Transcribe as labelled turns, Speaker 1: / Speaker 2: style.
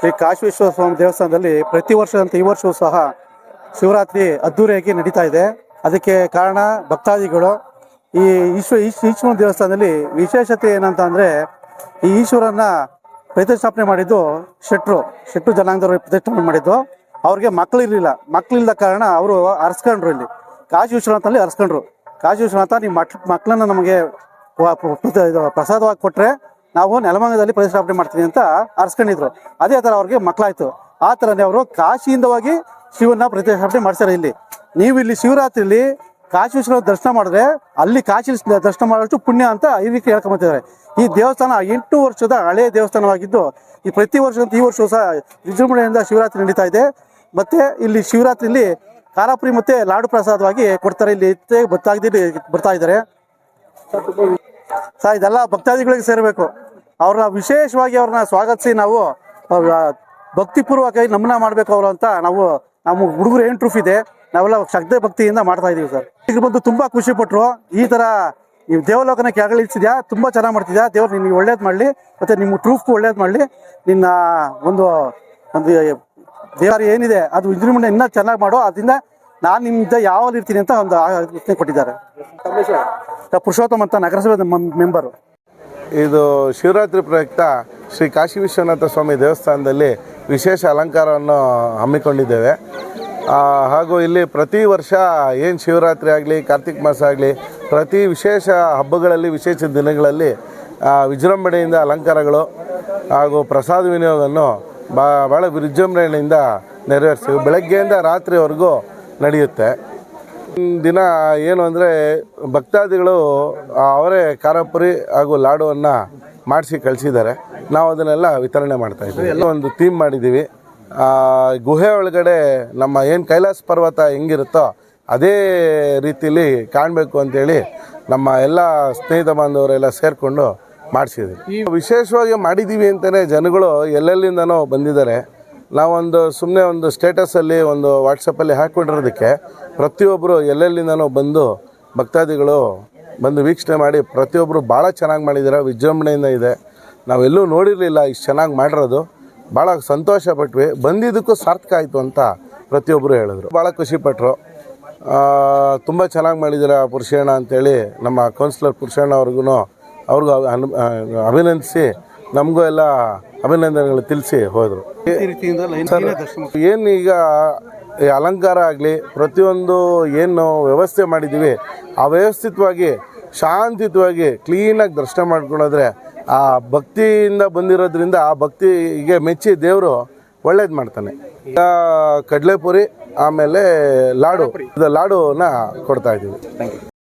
Speaker 1: ಶ್ರೀ ಕಾಶವೇಶ್ವರ ಸ್ವಾಮಿ ದೇವಸ್ಥಾನದಲ್ಲಿ ಪ್ರತಿ ವರ್ಷದಂತೆ ಈ ವರ್ಷವೂ ಸಹ ಶಿವರಾತ್ರಿ ಅದ್ದೂರಿಯಾಗಿ ನಡೀತಾ ಇದೆ. ಅದಕ್ಕೆ ಕಾರಣ ಭಕ್ತಾದಿಗಳು, ಈ ಈಶ್ವರ ಈಶ್, ಈಶ್ವರನ ದೇವಸ್ಥಾನದಲ್ಲಿ ವಿಶೇಷತೆ ಏನಂತ ಅಂದರೆ ಈ ಈಶ್ವರನ ಪ್ರತಿಷ್ಠಾಪನೆ ಮಾಡಿದ್ದು ಶೆಟ್ರು ಶೆಟ್ರು ಜನಾಂಗದವರು ಪ್ರತಿಷ್ಠಾಪನೆ ಮಾಡಿದ್ದು. ಅವ್ರಿಗೆ ಮಕ್ಕಳು ಇರಲಿಲ್ಲ. ಮಕ್ಕಳಿಲ್ಲದ ಕಾರಣ ಅವರು ಅರ್ಸ್ಕೊಂಡ್ರು ಇಲ್ಲಿ. ಕಾಶಿ ವಿಶ್ವನಾಥಲ್ಲಿ ಅರ್ಸ್ಕೊಂಡ್ರು. ಕಾಶಿ ವಿಶ್ವನಾಥ ನಿಮ್ಮ ಮಕ್ ಮಕ್ಕಳನ್ನ ನಮಗೆ ಪ್ರಸಾದವಾಗಿ ಕೊಟ್ಟರೆ ನಾವು ನೆಲಮಂಗದಲ್ಲಿ ಪ್ರತಿಷ್ಠಾಪನೆ ಮಾಡ್ತೀವಿ ಅಂತ ಅರ್ಸ್ಕೊಂಡಿದ್ರು ಅದೇ ಥರ ಅವ್ರಿಗೆ ಮಕ್ಕಳಾಯ್ತು. ಆ ಥರನೇ ಅವರು ಕಾಶಿಯಿಂದ ಹೋಗಿ ಶಿವನ ಪ್ರತಿಷ್ಠಾಪನೆ ಮಾಡ್ತಾರೆ ಇಲ್ಲಿ. ನೀವು ಇಲ್ಲಿ ಶಿವರಾತ್ರಿಲಿ ಕಾಶಿ ವಿಶ್ವನಾಥ ದರ್ಶನ ಮಾಡಿದ್ರೆ ಅಲ್ಲಿ ಕಾಶಿ ದರ್ಶನ ಮಾಡೋಷ್ಟು ಪುಣ್ಯ ಅಂತ ಈ ರೀತಿ ಹೇಳ್ಕೊಂಬತ್ತಿದ್ದಾರೆ ಈ ದೇವಸ್ಥಾನ ಎಂಟು ವರ್ಷದ ಹಳೆಯ ದೇವಸ್ಥಾನವಾಗಿದ್ದು, ಈ ಪ್ರತಿ ವರ್ಷ ಈ ವರ್ಷವೂ ಸಹ ವಿಜೃಂಭಣೆಯಿಂದ ಶಿವರಾತ್ರಿ ನಡೀತಾ ಇದೆ. ಮತ್ತೆ ಇಲ್ಲಿ ಶಿವರಾತ್ರಿಲಿ ಖಾರಾಪುರಿ ಮತ್ತೆ ಲಾಡು ಪ್ರಸಾದವಾಗಿ ಕೊಡ್ತಾರೆ. ಇಲ್ಲಿ ಬರ್ತಾ ಇದ್ದಾರೆ. ಸರ್ ಇದೆಲ್ಲ ಭಕ್ತಾದಿಗಳಿಗೆ ಸೇರಬೇಕು. ಅವ್ರನ್ನ ವಿಶೇಷವಾಗಿ ಅವ್ರನ್ನ ಸ್ವಾಗತಿಸಿ ನಾವು ಭಕ್ತಿಪೂರ್ವಕವಾಗಿ ನಮನ ಮಾಡಬೇಕು ಅವರು ಅಂತ ನಾವು, ನಮ್ಮ ಹುಡುಗರು ಏನು ಟ್ರೂಫ್ ಇದೆ, ನಾವೆಲ್ಲ ಶ್ರದ್ಧೆ ಭಕ್ತಿಯಿಂದ ಮಾಡ್ತಾ ಇದೀವಿ ಸರ್. ಈಗ ಬಂದು ತುಂಬಾ ಖುಷಿ ಪಟ್ರು, ಈ ತರ ಈ ದೇವಲೋಕನ ಕೆಳಗಿಳಿಸಿದ್ಯಾ ತುಂಬಾ ಚೆನ್ನಾಗಿ ಮಾಡ್ತಿದ್ಯಾ, ದೇವ್ರು ನಿನ್ಗೆ ಒಳ್ಳೇದು ಮಾಡಲಿ, ಮತ್ತೆ ನಿಮ್ಮ ಟ್ರೂಫ್ಗೂ ಒಳ್ಳೇದು ಮಾಡಲಿ, ನಿನ್ನ ಒಂದು ಒಂದು ದೇವರು ಏನಿದೆ, ಅದು ವಿಜೃಂಭಣೆ ಇನ್ನೂ ಚೆನ್ನಾಗಿ ಮಾಡೋ, ಅದರಿಂದ ನಾನು ನಿಮ್ಮಿಂದ ಯಾವಾಗ ಇರ್ತೀನಿ ಅಂತ ಒಂದು ಯೋಚನೆ ಕೊಟ್ಟಿದ್ದಾರೆ. ಪುರುಷೋತ್ತಮ ಅಂತ ನಗರಸಭೆ ಮೆಂಬರು
Speaker 2: ಇದು ಶಿವರಾತ್ರಿ ಪ್ರಯುಕ್ತ ಶ್ರೀ ಕಾಶಿ ವಿಶ್ವನಾಥ ಸ್ವಾಮಿ ದೇವಸ್ಥಾನದಲ್ಲಿ ವಿಶೇಷ ಅಲಂಕಾರವನ್ನು ಹಮ್ಮಿಕೊಂಡಿದ್ದೇವೆ. ಹಾಗೂ ಇಲ್ಲಿ ಪ್ರತಿ ವರ್ಷ ಏನು ಶಿವರಾತ್ರಿ ಆಗಲಿ, ಕಾರ್ತಿಕ್ ಮಾಸ ಆಗಲಿ, ಪ್ರತಿ ವಿಶೇಷ ಹಬ್ಬಗಳಲ್ಲಿ, ವಿಶೇಷ ದಿನಗಳಲ್ಲಿ ವಿಜೃಂಭಣೆಯಿಂದ ಅಲಂಕಾರಗಳು ಹಾಗೂ ಪ್ರಸಾದ ವಿನಿಯೋಗವನ್ನು ಬಾ ಭಾಳ ವಿಜೃಂಭಣೆಯಿಂದ ನೆರವೇರಿಸ್ತೀವಿ ಬೆಳಗ್ಗೆಯಿಂದ ರಾತ್ರಿವರೆಗೂ ನಡೆಯುತ್ತೆ. ದಿನ ಏನು ಅಂದರೆ ಭಕ್ತಾದಿಗಳು ಅವರೇ ಖಾರಪುರಿ ಹಾಗೂ ಲಾಡುವನ್ನು ಮಾಡಿಸಿ ಕಳಿಸಿದ್ದಾರೆ. ನಾವು ಅದನ್ನೆಲ್ಲ ವಿತರಣೆ ಮಾಡ್ತಾ ಇದ್ದೀವಿ. ಎಲ್ಲ ಒಂದು ಥೀಮ್ ಮಾಡಿದ್ದೀವಿ. ಗುಹೆ ಒಳಗಡೆ ನಮ್ಮ ಏನು ಕೈಲಾಸ ಪರ್ವತ ಹೆಂಗಿರುತ್ತೋ ಅದೇ ರೀತಿಯಲ್ಲಿ ಕಾಣಬೇಕು ಅಂತೇಳಿ ನಮ್ಮ ಎಲ್ಲ ಸ್ನೇಹಿತ ಬಾಂಧವರೆಲ್ಲ ಸೇರಿಕೊಂಡು ಮಾಡಿಸಿದ್ವಿ ವಿಶೇಷವಾಗಿ ಮಾಡಿದ್ದೀವಿ ಅಂತಲೇ ಜನಗಳು ಎಲ್ಲೆಲ್ಲಿಂದನೋ ಬಂದಿದ್ದಾರೆ. ನಾವೊಂದು ಸುಮ್ಮನೆ ಒಂದು ಸ್ಟೇಟಸಲ್ಲಿ ಒಂದು ವಾಟ್ಸಪ್ಪಲ್ಲಿ ಹಾಕ್ಕೊಂಡಿರೋದಕ್ಕೆ ಪ್ರತಿಯೊಬ್ಬರು ಎಲ್ಲೆಲ್ಲಿಂದನೋ ಬಂದು ಭಕ್ತಾದಿಗಳು ಬಂದು ವೀಕ್ಷಣೆ ಮಾಡಿ ಪ್ರತಿಯೊಬ್ಬರು ಭಾಳ ಚೆನ್ನಾಗಿ ಮಾಡಿದ್ದೀರ ವಿಜೃಂಭಣೆಯಿಂದ ಇದೆ. ನಾವೆಲ್ಲೂ ನೋಡಿರಲಿಲ್ಲ ಇಷ್ಟು ಚೆನ್ನಾಗಿ ಮಾಡಿರೋದು. ಭಾಳ ಸಂತೋಷ ಪಟ್ವಿ ಬಂದಿದ್ದಕ್ಕೂ ಸಾರ್ಥಕ ಆಯಿತು ಅಂತ ಪ್ರತಿಯೊಬ್ಬರು ಹೇಳಿದ್ರು. ಭಾಳ ಖುಷಿಪಟ್ಟರು ತುಂಬ ಚೆನ್ನಾಗಿ ಮಾಡಿದ್ದೀರ ಪುರುಷಣ್ಣ ಅಂತೇಳಿ ನಮ್ಮ ಕೌನ್ಸಿಲರ್ ಪುರುಷಣ್ಣ ಅವ್ರಿಗೂ ಅವ್ರಿಗೂ ಅಭಿನಂದಿಸಿ ನಮಗೂ ಎಲ್ಲ ಅಭಿನಂದನೆಗಳು ತಿಳಿಸಿ ಹೋದರು. ಏನು ಈಗ ಈ ಅಲಂಕಾರ ಆಗಲಿ ಪ್ರತಿಯೊಂದು ಏನು ವ್ಯವಸ್ಥೆ ಮಾಡಿದ್ದೀವಿ ಆ ವ್ಯವಸ್ಥಿತವಾಗಿ ಶಾಂತಿಯುತವಾಗಿ ಕ್ಲೀನಾಗಿ ದರ್ಶನ ಮಾಡ್ಕೊಂಡೋದ್ರೆ ಆ ಭಕ್ತಿಯಿಂದ ಬಂದಿರೋದ್ರಿಂದ ಆ ಭಕ್ತಿಗೆ ಮೆಚ್ಚಿ ದೇವರು ಒಳ್ಳೇದು ಮಾಡ್ತಾನೆ. ಈಗ ಕಡಲೆಪುರಿ ಆಮೇಲೆ ಲಾಡು ಇದು ಲಾಡುನ ಕೊಡ್ತಾ ಇದ್ದೀವಿ.